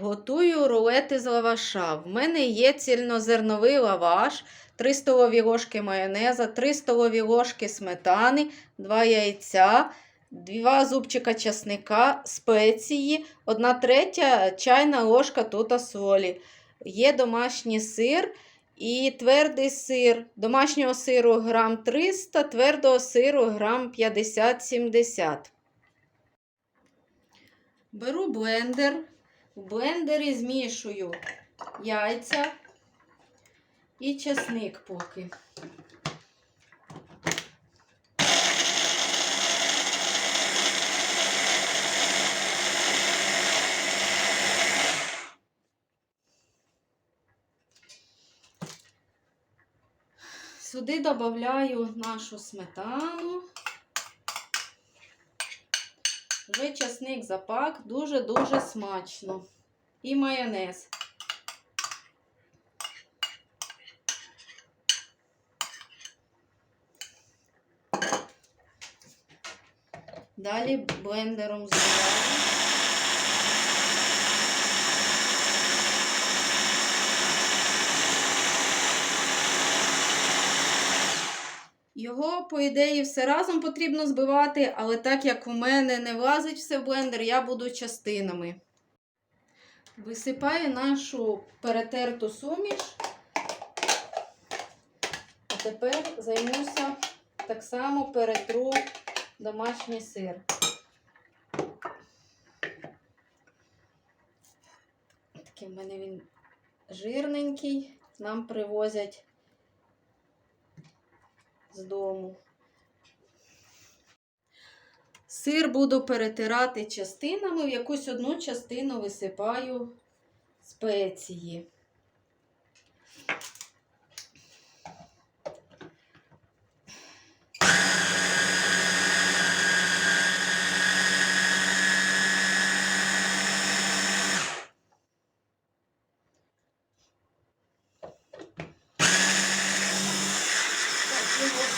Готую рулети з лаваша. В мене є цільнозерновий лаваш, 3 столові ложки майонеза, 3 столові ложки сметани, 2 яйця, 2 зубчика часника, спеції, 1 третя чайна ложка тута солі. Є домашній сир і твердий сир. Домашнього сиру грам 300, твердого сиру грам 50-70. Беру блендер. В блендері змішую яйця і чесник поки. Сюди додаю нашу сметану. Вже часник запак, дуже-дуже смачно. І майонез. Далі блендером збиваємо. Його, по ідеї, все разом потрібно збивати, але так як у мене не влазить все в блендер, я буду частинами. Висипаю нашу перетерту суміш. А тепер займуся так само перетру домашній сир. Такий в мене він жирненький, нам привозять з дому. Сир буду перетирати частинами, в якусь одну частину висипаю спеції.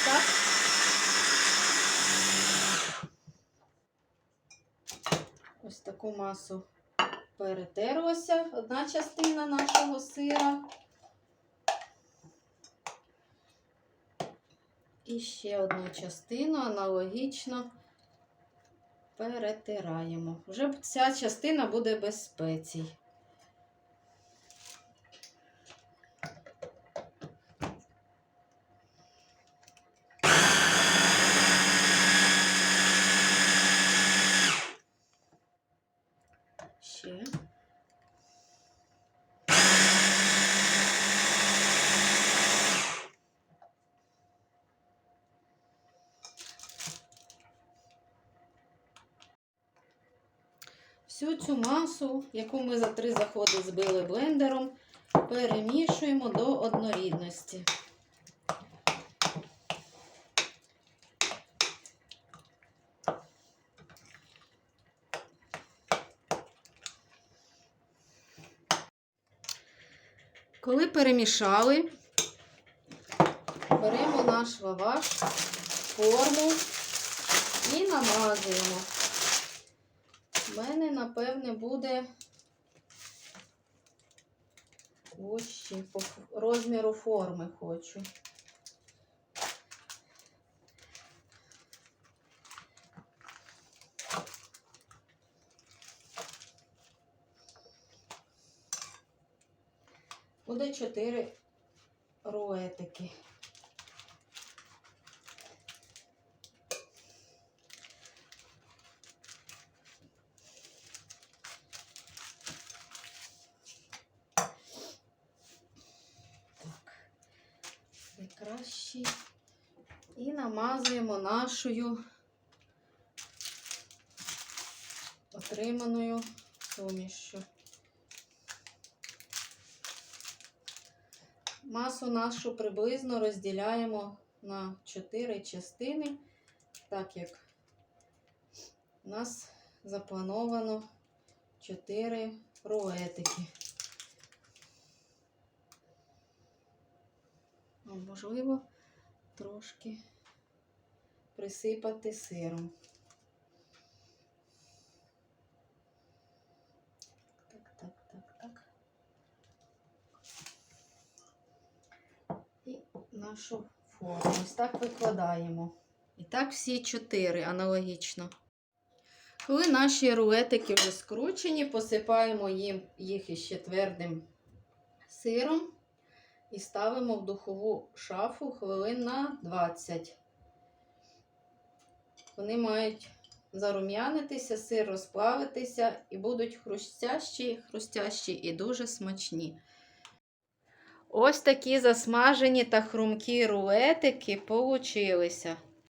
Так, ось. Таку масу перетерлося. Одна частина нашого сира. І ще одну частину аналогічно перетираємо. Вже ця частина буде без спецій. Ще. Всю цю масу, яку ми за три заходи збили блендером, перемішуємо до однорідності. Коли перемішали, беремо наш лаваш, форму і намазуємо. У мене, напевне, буде ось по розміру форми хочу. Буде чотири рулетики. Так, найкращий. І намазуємо нашою отриманою сумішю. Масу нашу приблизно розділяємо на 4 частини, так як у нас заплановано 4 рулетики. Ну, Можливо, трошки присипати сиром. Так, так, так. Нашу форму. Ось так викладаємо. І так всі чотири аналогічно. Коли наші рулетики вже скручені, посипаємо їм їх іще твердим сиром і ставимо в духову шафу хвилин на 20. Вони мають зарум'янитися, сир розплавитися і будуть хрустящі, хрустящі і дуже смачні. Ось такі засмажені та хрумкі руетики получилися.